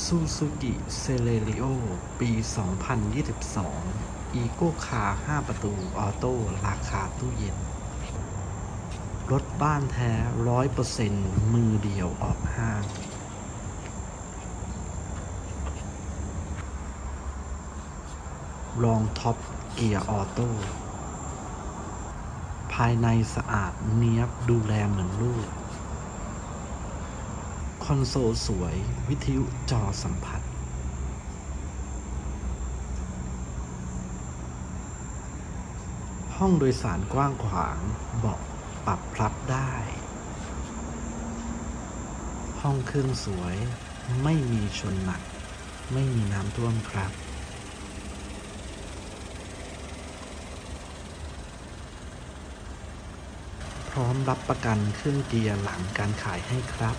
ซูซูกิเซเลริโอปี 2022 อีโก้คาร์5ประตูออโต้ ราคาตู้เย็น รถบ้านแท้ 100%มือเดียวออกห้าง รองท็อปเกียร์ออโต้ ภายในสะอาดเนียบดูแลเหมือนลูก อนโซลสวย วิทยุจอสัมผัส ห้องโดยสารกว้างขวาง เบาะปรับพลับได้ ห้องเครื่องสวย ไม่มีชนหนัก ไม่มีน้ำท่วมครับพร้อมรับประกันเครื่องเกียร์หลังการขายให้ครับ